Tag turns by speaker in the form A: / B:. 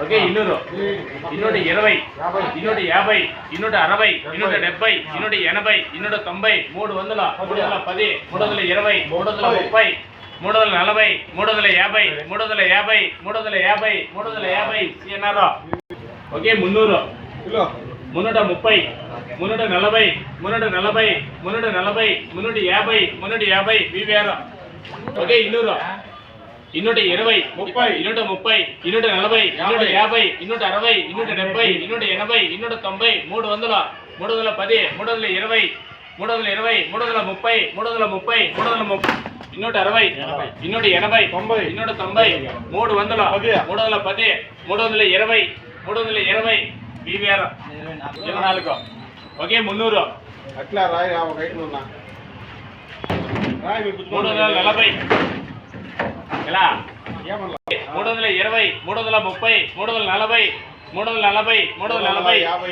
A: Okay ఇన్నూరు ఇన్నూటి ఇరవై ఇన్నూటి యాభై ఇన్నూట అరవై ఇన్నూట డెబ్బై ఇన్నూట ఎనభై ఇన్నూట తొంభై మూడు వందల మూడు వందల పది మూడు వందల ఇరవై మూడు వందల ముప్పై మూడు వందల నలభై మూడు వందల యాభై మూడు వందల యాభై మూడు వందల యాభై మూడు వందల యాభై సిఎన్ఆర్ ఓకే మున్నూరు మున్నూట ముప్పై మున్నూట నలభై మున్నూట నలభై మున్నూట నలభై మున్నూట యాభై మున్నూట యాభై బీవీఆర్ ఓకే ఇన్నూరు. ఇన్నూట ఇరవై ముప్పై. ఇన్నూట ముప్పై ఇన్నూట నలభై ఇన్నూట యాభై. ఇన్నూట అరవై ఇన్నూట డెబ్బై ఇన్నూట ఎనభై ఇన్నూట తొంభై మూడు వందల మూడు వందల పది మూడు వందల ఇరవై మూడు వందల ఇరవై మూడు వందల ముప్పై మూడు వందల ముప్పై మూడు వందల ముప్పై ఇన్నూట అరవై ఇన్నూట ఎనభై తొంభై. ఇన్నూట తొంభై మూడు వందల మూడు వందల పది మూడు వందల ఇరవై మూడు వందల ఇరవై బీవీఆర్ ఇరవై నాలుగు. ఓకే మున్నూరు.
B: అట్లా రాయి ఆ ఒక ఐటమ్ ఉన్నా రాయి
A: మూడు వందల నలభై.
B: ఏమన్నా?
A: మూడు వందల ఇరవై మూడు వందల ముప్పై మూడు వందల నలభై మూడు వందల నలభై మూడు వందల నలభై.
B: యాభై,